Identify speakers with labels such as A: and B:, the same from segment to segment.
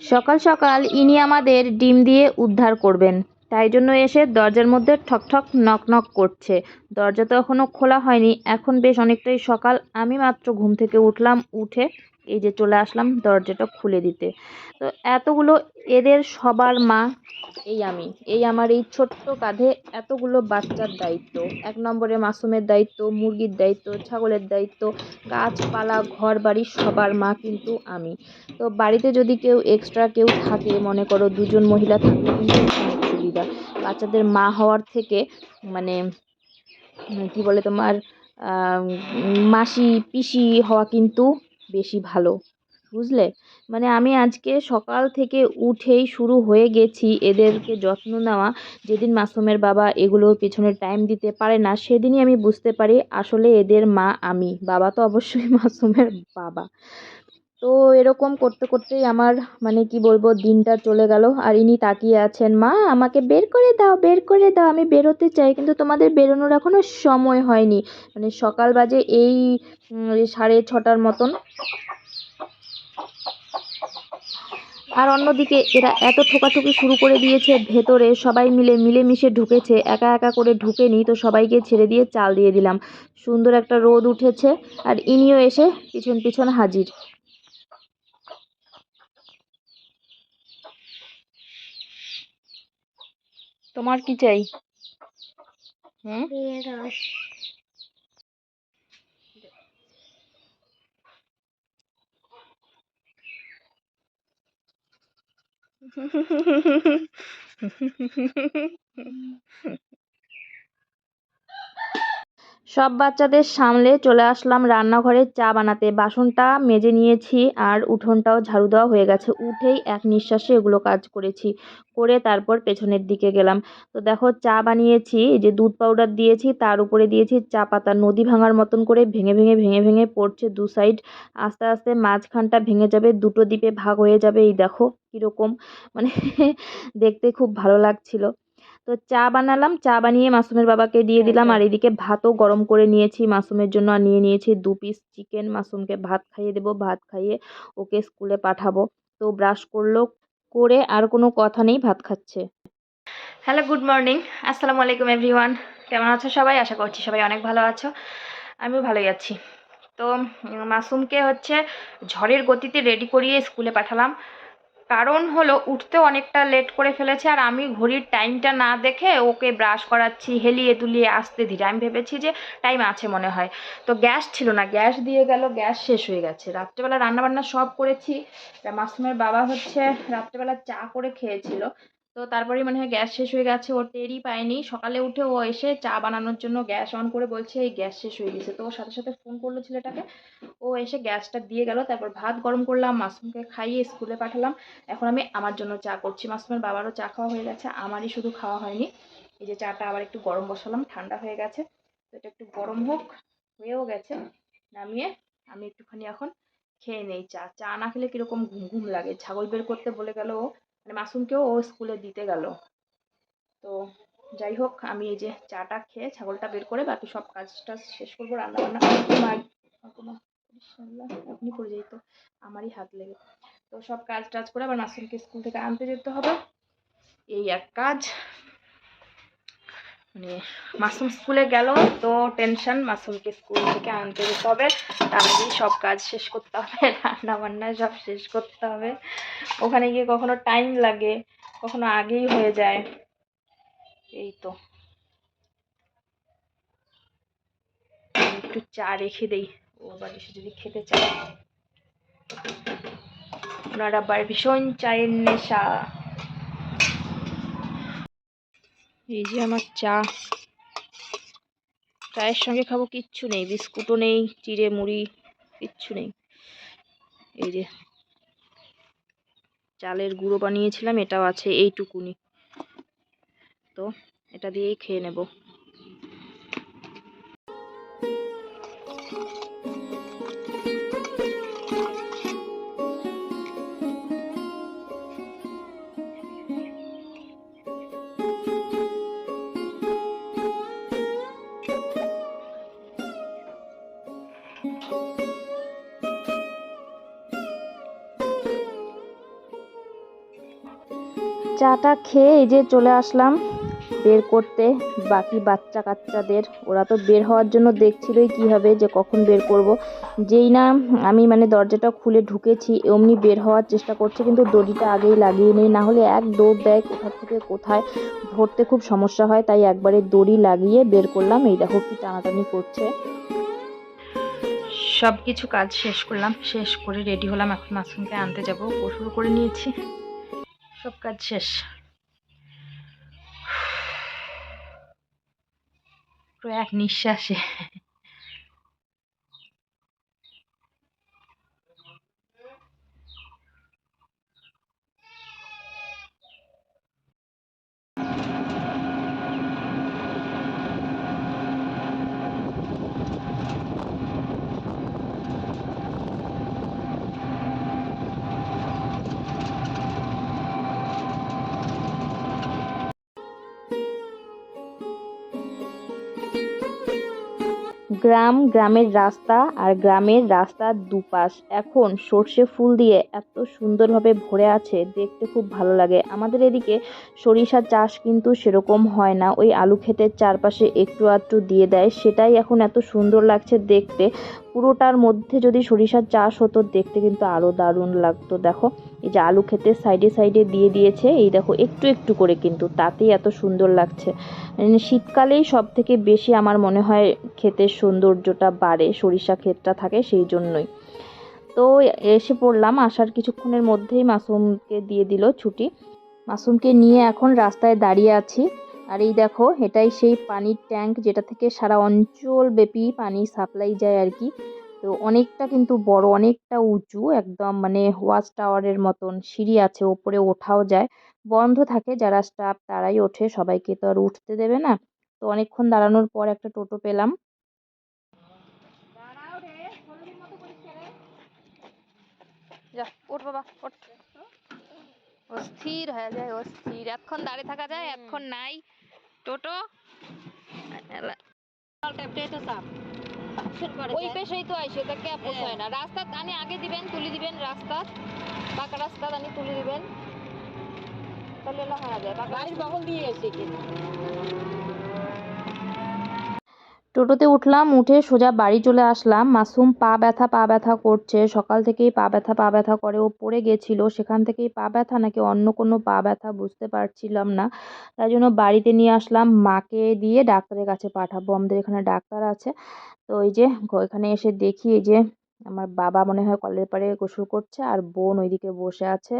A: সকাল সকাল ইনি আমাদের ডিম দিয়ে উদ্ধার করবেন। তাই জন্য এসে দরজার মধ্যে ঠকঠক ঠক নক নক করছে। দরজা তো এখনও খোলা হয়নি, এখন বেশ অনেকটাই সকাল। আমি মাত্র ঘুম থেকে উঠলাম, উঠে এই যে চলে আসলাম দরজাটা খুলে দিতে। তো এতগুলো এদের সবার মা এই আমি। এই আমার এই ছোট্ট কাঁধে এতগুলো বাচ্চার দায়িত্ব। এক নম্বরে মাসুমের দায়িত্ব, মুরগির দায়িত্ব, ছাগলের দায়িত্ব, গাছপালা ঘর বাড়ি সবার মা কিন্তু আমি। তো বাড়িতে যদি কেউ এক্সট্রা কেউ থাকে, মনে করো দুজন মহিলা থাকলে কিন্তু অনেক সুবিধা। বাচ্চাদের মা হওয়ার থেকে মানে কি বলে তোমার মাসি, পিসি হওয়া কিন্তু বেশি ভালো, বুঝলে? মানে আমি আজকে সকাল থেকে উঠেই শুরু হয়ে গেছি এদেরকে যত্ন নেওয়া। যেদিন মাসুমের বাবা এগুলোর পিছনে টাইম দিতে পারে না, সেদিনই আমি বুঝতে পারি আসলে এদের মা আমি, বাবা তো অবশ্যই মাসুমের বাবা। তো এরকম করতে করতেই আমার মানে কি বলব, দিনটা চলে গেল। আর ইনি তাকিয়ে আছেন, মা, আমাকে বের করে দাও, বের করে দাও, আমি বেরোতে চাই। কিন্তু তোমাদের বেরোনোর এখনও সময় হয়নি। মানে সকাল বাজে এই সাড়ে ছটার মতন। আর অন্যদিকে এরা এত ঠোকাঠুকি শুরু করে দিয়েছে ভেতরে, সবাই মিলে মিলেমিশে ঢুকেছে। একা একা করে ঢুকেনি, তো সবাইকে ছেড়ে দিয়ে চাল দিয়ে দিলাম। সুন্দর একটা রোদ উঠেছে, আর ইনিও এসে পিছন পিছন হাজির। তোমার কি চাই? হুম? সব বাচ্চাদের সামলে চলে আসলাম রান্নাঘরে চা বানাতে। বাসনটা মেজে নিয়েছি আর উঠোনটাও ঝাড়ু দেওয়া হয়ে গেছে। উঠেই এক নিঃশ্বাসে এগুলো কাজ করেছি। করে তারপর পেছনের দিকে গেলাম। তো দেখো, চা বানিয়েছি যে দুধ পাউডার দিয়েছি, তার উপরে দিয়েছি চা পাতা। নদী ভাঙার মতন করে ভেঙে ভেঙে ভেঙে ভেঙে পড়ছে দু সাইড আস্তে আস্তে মাঝখানটা ভেঙে যাবে, দুটো দ্বীপে ভাগ হয়ে যাবে। এই দেখো কীরকম। মানে দেখতে খুব ভালো লাগছিল। তো চা বানালাম চা বানিয়ে মাসুমের বাবাকে দিয়ে দিলাম। আর এদিকে ভাতও গরম করে নিয়েছি মাসুমের জন্য। আর নিয়ে নিয়েছি দু পিস চিকেন মাসুমকে ভাত খাইয়ে দেবো ভাত খাইয়ে ওকে স্কুলে পাঠাবো। তো ব্রাশ করল করে আর কোনো কথা নেই ভাত খাচ্ছে। হ্যালো গুড মর্নিং আসসালামু আলাইকুম এভরিওয়ান কেমন আছো সবাই? আশা করছি সবাই অনেক ভালো আছো। আমিও ভালোই আছি। তো মাসুমকে হচ্ছে ঝড়ের গতিতে রেডি করিয়ে স্কুলে পাঠালাম। কারণ হলো উঠতে অনেকটা লেট করে ফেলেছে আর আমি ঘড়ির টাইমটা না দেখে ওকে ব্রাশ করাচ্ছি, হেলিয়ে তুলিয়ে আসতে ধীরে। আমি ভেবেছি যে টাইম আছে মনে হয়। তো গ্যাস ছিল না গ্যাস দিয়ে গেল গ্যাস শেষ হয়ে গেছে। রাত্রেবেলা রান্নাবান্না সব করেছি। মাসুমের বাবা হচ্ছে রাত্রেবেলা চা করে খেয়েছিল। তো তারপরে মনে গ্যাস শেষ হয়ে গেছে ও টেরই পায়নি সকালে উঠে ও এসে চা বানানোর জন্য গ্যাস অন করে বলছে, এই গ্যাস শেষ হয়ে গেছে। তো ওর সাথে সাথে ফোন করল ছেলেটাকে। ও এসে গ্যাসটা দিয়ে গেল, তারপর ভাত গরম করলাম মাসুমকে খাইয়ে স্কুলে পাঠালাম। এখন আমি আমার জন্য চা করছি। মাসুমের বাবারও চা খাওয়া হয়ে গেছে, আমারই শুধু খাওয়া হয়নি। এই যে চাটা আবার একটু গরম বসালাম, ঠান্ডা হয়ে গেছে। তো এটা একটু গরম হোক, হয়েও গেছে, নামিয়ে আমি একটুখানি এখন খেয়ে নেই চা। চা না খেলে কীরকম ঘুম ঘুম লাগে। ছাগল বের করতে বলে গেল ও মানে মাসুমকেও ও স্কুলে দিতে গেল। তো যাই হোক, আমি এই যে চাটা খেয়ে ছাগলটা বের করে বাকি সব কাজটা শেষ করব রান্না বান্না এখনই পড়ে যাই তো, আমারই হাত লেগে। তো সব কাজ টাজ করে আবার মাসুমকে স্কুল থেকে আনতে যেতে হবে। এই এক কাজ। মানে মাসুম স্কুলে গেল, তো টেনশন মাসুমকে স্কুল থেকে আনতে যেতে হবে। তার আগেই সব কাজ শেষ করতে হবে রান্না বান্না সব শেষ করতে হবে। ওখানে গিয়ে কখনো টাইম লাগে, কখনো আগেই হয়ে যায়। এই তো। একটু চা রেখে দেই, ও আবার এসে যদি খেতে চায়। ওনার আবার ভীষণ চায়ের নেশা। এই যে আমার চা। চায়ের সঙ্গে খাব কিচ্ছু নেই, বিস্কুটও নেই, চিড়ে মুড়ি কিচ্ছু নেই। এই যে চালের গুঁড়ো বানিয়েছিলাম, এটাও আছে এইটুকুনি। তো এটা দিয়েই খেয়ে নেব। চাটা খেয়ে এই যে চলে আসলাম বের করতে। বাকি বাচ্চা কাচ্চাদের ওরা তো বের হওয়ার জন্য দেখছিলই কীভাবে যে কখন বের করব। যেই না আমি মানে দরজাটা খুলে ঢুকেছি, এমনি বের হওয়ার চেষ্টা করছে, কিন্তু দড়িটা আগেই লাগিয়ে নেই। না হলে এক দৌড় দেয় কোথা থেকে কোথায়। ধরতে খুব সমস্যা হয়, তাই একবারে দড়ি লাগিয়ে বের করলাম। এই দেখো কি টানাটানি করছে। সব কিছু কাজ শেষ করলাম, শেষ করে রেডি হলাম, এখন মাসুমকে আনতে যাব গোসল করে নিয়েছি। সব কাজ শেষ। এক নিঃশ্বাসে। গ্রাম, গ্রামের রাস্তা আর গ্রামের রাস্তার দুপাশ। এখন সর্ষে ফুল দিয়ে এত সুন্দরভাবে ভরে আছে, দেখতে খুব ভালো লাগে। আমাদের এদিকে সরিষা চাষ কিন্তু সেরকম হয় না। ওই আলু ক্ষেতের চারপাশে একটু আধটু দিয়ে দেয়, সেটাই এখন এত সুন্দর লাগছে দেখতে। পুরোটার মধ্যে যদি সরিষার চাষ হতো, দেখতে কিন্তু আরও দারুণ লাগতো। দেখো, এই যে আলু ক্ষেতের সাইডে সাইডে দিয়ে দিয়েছে, এই দেখো, একটু একটু করে কিন্তু, তাতেই এত সুন্দর লাগছে। মানে শীতকালেই সব থেকে বেশি আমার মনে হয় ক্ষেতের সৌন্দর্যটা বাড়ে, সরিষা ক্ষেতটা থাকে সেই জন্যই। তো এসে পড়লাম, আসার কিছুক্ষণের মধ্যেই মাসুমকে দিয়ে দিল ছুটি। মাসুমকে নিয়ে এখন রাস্তায় দাঁড়িয়ে আছি। আর এই দেখো, এটাই সেই পানির ট্যাঙ্ক যেটা থেকে সারা অঞ্চল ব্যাপী পানি সাপ্লাই যায় আর কি। তো অনেকটা কিন্তু বড়, অনেকটা উঁচু, একদম মানে ওয়াচ টাওয়ারের মতন সিঁড়ি আছে, ওপরে ওঠাও যায়। বন্ধ থাকে, যারা স্টাফ তারাই ওঠে, সবাইকে তো আর উঠতে দেবে না। তো অনেকক্ষণ দাঁড়ানোর পর একটা টোটো পেলাম। যা, ওঠ বাবা, ওঠ। অস্থির হয়ে যায় অস্থির। এতক্ষণ দাঁড়িয়ে থাকা যায় এতক্ষণ নাই। টোটো? ওই পেশেই তো আইসে তা কে পোষায় না। রাস্তা আনি আগে দিবেন তুলে দিবেন রাস্তা। পাকা রাস্তা আনি তুলে দিবেন। তাহলে হয়ে যায়।
B: বাড়ির দিয়ে এসে কিন্তু
A: টোটোতে উঠলাম, উঠে সোজা বাড়ি চলে আসলাম। মাসুম পা ব্যথা পা ব্যথা করছে। সকাল থেকেই পা ব্যথা পা ব্যথা করে। ও পড়ে গেছিল। সেখান থেকেই পা ব্যথা নাকি অন্য কোনো পা ব্যথা বুঝতে পারছিলাম না। তাই জন্য বাড়িতে নিয়ে আসলাম। মাকে দিয়ে ডাক্তারের কাছে পাঠাবো। আমাদের এখানে ডাক্তার আছে। তো ওই যে এখানে এসে দেখি এই যে আমার বাবা মনে হয় কলের পাড়ে গোসল করছে আর বোন ওইদিকে বসে আছে।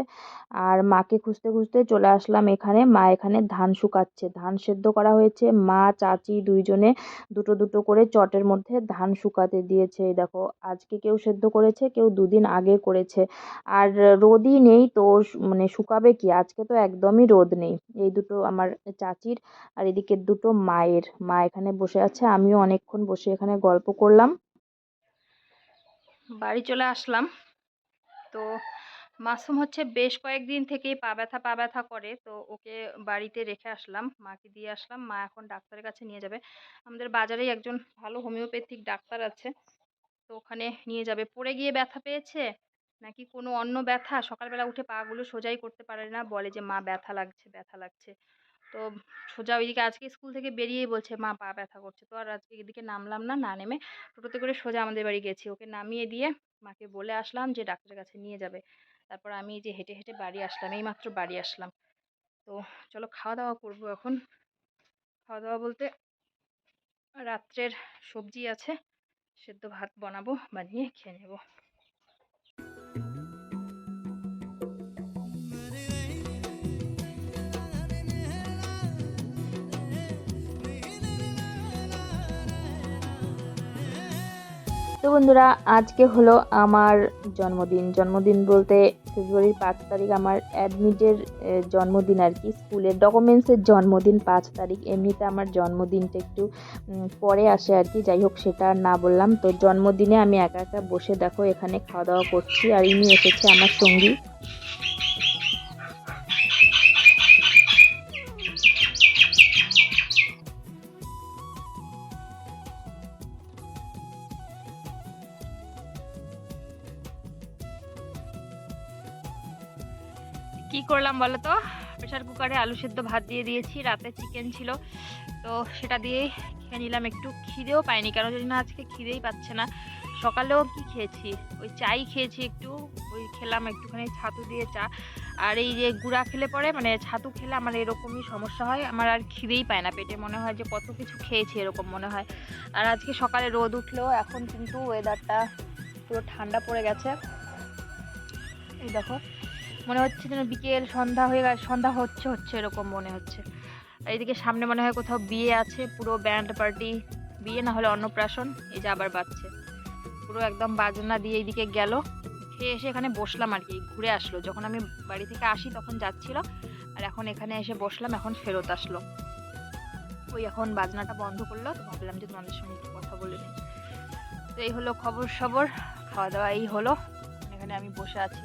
A: আর মাকে খুঁজতে খুঁজতে চলে আসলাম এখানে। মা এখানে ধান শুকাচ্ছে। ধান সেদ্ধ করা হয়েছে। মা, চাচি দুইজনে দুটো দুটো করে চটের মধ্যে ধান শুকাতে দিয়েছে। দেখো, আজকে কেউ সেদ্ধ করেছে, কেউ দুদিন আগে করেছে। আর রোদই নেই তো মানে শুকাবে কি? আজকে তো একদমই রোদ নেই। এই দুটো আমার চাচির আর এদিকে দুটো মায়ের। মা এখানে বসে আছে, আমিও অনেকক্ষণ বসে এখানে গল্প করলাম। বাড়ি চলে আসলাম। তো মাসুম হচ্ছে বেশ কয়েকদিন থেকেই পা ব্যথা পা ব্যথা করে। তো ওকে বাড়িতে রেখে আসলাম। মাকে দিয়ে আসলাম। মা এখন ডাক্তারের কাছে নিয়ে যাবে। আমাদের বাজারেই একজন ভালো হোমিওপ্যাথিক ডাক্তার আছে। তো ওখানে নিয়ে যাবে। পড়ে গিয়ে ব্যথা পেয়েছে? নাকি কোনো অন্য ব্যথা? সকালবেলা উঠে পাগুলো সোজাই করতে পারে না। বলে যে, মা, ব্যথা লাগছে ব্যথা লাগছে। তো সোজা ওইদিকে আজকে স্কুল থেকে বেরিয়েই বলছে, মা, পা ব্যথা করছে। তো আর আজকে এদিকে নামলাম না না নেমে টোটোতে করে সোজা আমাদের বাড়ি গেছি। ওকে নামিয়ে দিয়ে মাকে বলে আসলাম যে ডাক্তারের কাছে নিয়ে যাবে। তারপর আমি এই যে হেঁটে হেঁটে বাড়ি আসলাম, এইমাত্র বাড়ি আসলাম। তো চলো খাওয়া দাওয়া করব এখন। খাওয়া দাওয়া বলতে রাত্রের সবজি আছে, সেদ্ধ ভাত বানাবো, বানিয়ে খেয়ে নেব। বন্ধুরা, আজকে হলো আমার জন্মদিন। জন্মদিন বলতে ফেব্রুয়ারির পাঁচ তারিখ আমার অ্যাডমিটের জন্মদিন আর কি, স্কুলের ডকুমেন্টসের জন্মদিন পাঁচ তারিখ। এমনিতে আমার জন্মদিনটা একটু পরে আসে আর কি, যাই হোক সেটা না বললাম। তো জন্মদিনে আমি একা একা বসে দেখো, এখানে খাওয়া দাওয়া করছি আর ইনি এসেছে আমার সঙ্গী। কি করলাম বলো তো? প্রেশার কুকারে আলু সেদ্ধ ভাত দিয়ে দিয়েছি, রাতে চিকেন ছিল। তো সেটা দিয়েই খেয়ে নিলাম। একটু খিদেও পাইনি কেন জানি না আজকে খিদেই পাচ্ছে না। সকালেও কি খেয়েছি? ওই চাই খেয়েছি একটু, ওই খেলাম একটুখানি ছাতু দিয়ে চা। আর এই যে গুঁড়া খেলে পরে মানে ছাতু খেলে আমার এরকমই সমস্যা হয়, আমার আর খিদেই পায় না পেটে। মনে হয় যে কত কিছু খেয়েছি এরকম মনে হয়। আর আজকে সকালে রোদ উঠলেও এখন কিন্তু ওয়েদারটা পুরো ঠান্ডা পড়ে গেছে। এই দেখো মনে হচ্ছে যেন বিকেল, সন্ধ্যা হয়ে গেছে সন্ধ্যা হচ্ছে হচ্ছে এরকম মনে হচ্ছে। এইদিকে সামনে মনে হয় কোথাও বিয়ে আছে, পুরো ব্যান্ড পার্টি বিয়ে না হলে অন্নপ্রাশন, এই যে আবার বাজছে। পুরো একদম বাজনা দিয়ে এইদিকে গেল। খেয়ে এসে এখানে বসলাম আর কি ঘুরে আসলো। যখন আমি বাড়ি থেকে আসি তখন যাচ্ছিল, আর এখন এখানে এসে বসলাম, এখন ফেরত আসলো। ওই এখন বাজনাটা বন্ধ করল, তো ভাবলাম যে তোমাদের সঙ্গে একটু কথা বলে নিই। তো এই হলো খবর সবর খাওয়া দাওয়া এই হলো। এখানে আমি বসে আছি।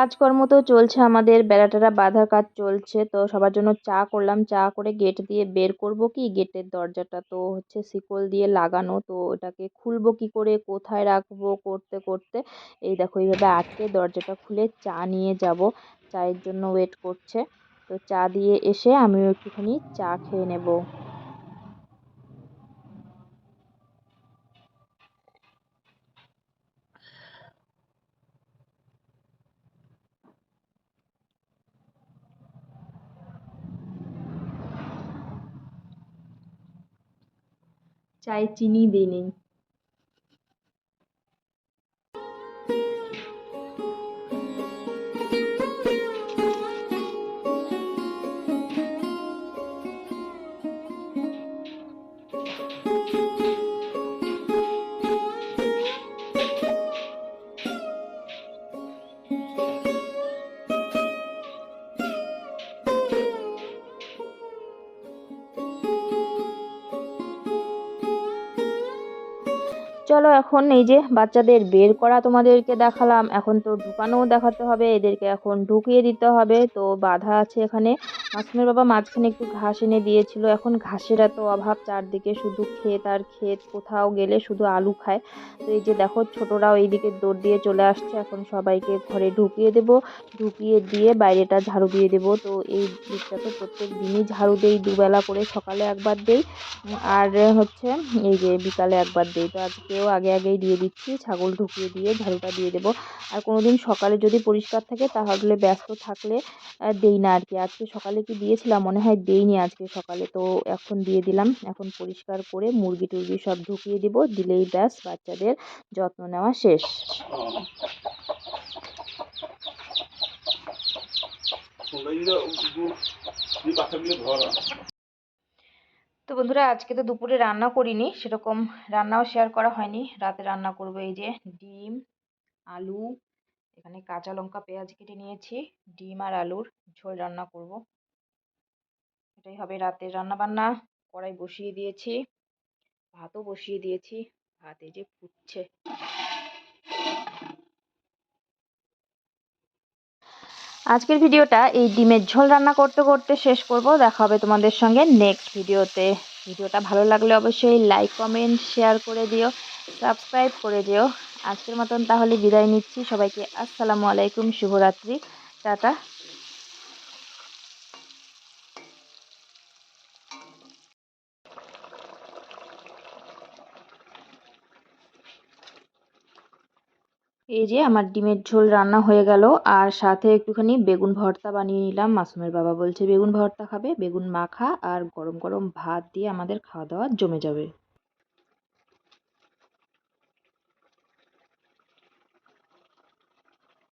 A: কাজকর্ম তো চলছে, আমাদের বেড়াটেরা বাঁধার কাজ চলছে, তো সবার জন্য চা করলাম, চা করে গেট দিয়ে বের করব কি? গেটের দরজাটা তো হচ্ছে শিকল দিয়ে লাগানো, তো ওটাকে খুলবো কি করে? কোথায় রাখব? করতে করতে এই দেখো এইভাবে আটকে দরজাটা খুলে চা নিয়ে যাব, চায়ের জন্য ওয়েট করছে, তো চা দিয়ে এসে আমিও একটুখানি চা খেয়ে নেব। চায়ে চিনি দিই চলো এখন এই যে বাচ্চাদের বের করা তোমাদেরকে দেখালাম। এখন তো ঢুকানোও দেখাতে হবে, এদেরকে এখন ঢুকিয়ে দিতে হবে। তো বাধা আছে এখানে। মাসুমের বাবা মাঝখানে একটু ঘাস এনে দিয়েছিল। এখন ঘাসের এত অভাব, চারদিকে শুধু ক্ষেত আর ক্ষেত, কোথাও গেলে শুধু আলু খায়। তো এই যে দেখো, ছোটরাও এইদিকে দৌড় দিয়ে চলে আসছে। এখন সবাইকে ঘরে ঢুকিয়ে দেব। ঢুকিয়ে দিয়ে বাইরেটা ঝাড়ু দিয়ে দেব। তো এই দিকটা তো প্রত্যেক দিনই ঝাড়ু দেই, দুবেলা করে সকালে একবার দেই। আর হচ্ছে এই যে বিকালে একবার দেই। তো আজকেও আগে আগেই দিয়ে দিচ্ছি। ছাগল ঢুকিয়ে দিয়ে ঝাড়ুটা দিয়ে দেবো। আর কোনো দিন সকালে যদি পরিষ্কার থাকে, তাহলে ব্যস্ত থাকলে দেই না আর কি। আজকে সকালে কি দিয়েছিলাম? মনে হয় দেইনি আজকে সকালে। তো এখন দিয়ে দিলাম। এখন পরিষ্কার করে মুরগি টুরগি সব ঢুকিয়ে দিব। দিলেই ব্যাস, বাচ্চাদের যত্ন নেওয়া শেষ। তো বন্ধুরা, আজকে তো দুপুরে রান্না করিনি। সেরকম রান্নাও শেয়ার করা হয়নি। রাতে রান্না করব এই যে ডিম, আলু, এখানে কাঁচা লঙ্কা, পেঁয়াজ কেটে নিয়েছি। ডিম আর আলুর ঝোল রান্না করব। এটাই হবে রাতের রান্না বান্না কড়াই বসিয়ে দিয়েছি, ভাতও বসিয়ে দিয়েছি, ভাত এই যে ফুটছে। আজকের ভিডিওটা এই ডিমের ঝোল রান্না করতে করতে শেষ করব। দেখা হবে তোমাদের সঙ্গে নেক্সট ভিডিওতে। ভিডিওটা ভালো লাগলে অবশ্যই লাইক কমেন্ট শেয়ার করে দিও সাবস্ক্রাইব করে দিও। আজকের মতন তাহলে বিদায় নিচ্ছি। সবাইকে আসসালামু আলাইকুম, শুভরাত্রি, টাটা। এই যে আমার ডিমের ঝোল রান্না হয়ে গেল, আর সাথে একটুখানি বেগুন ভর্তা বানিয়ে নিলাম। মাসুমের বাবা বলছে, বেগুন ভর্তা খাবে, বেগুন মাখা আর গরম গরম ভাত দিয়ে আমাদের খাওয়া দাওয়া জমে যাবে।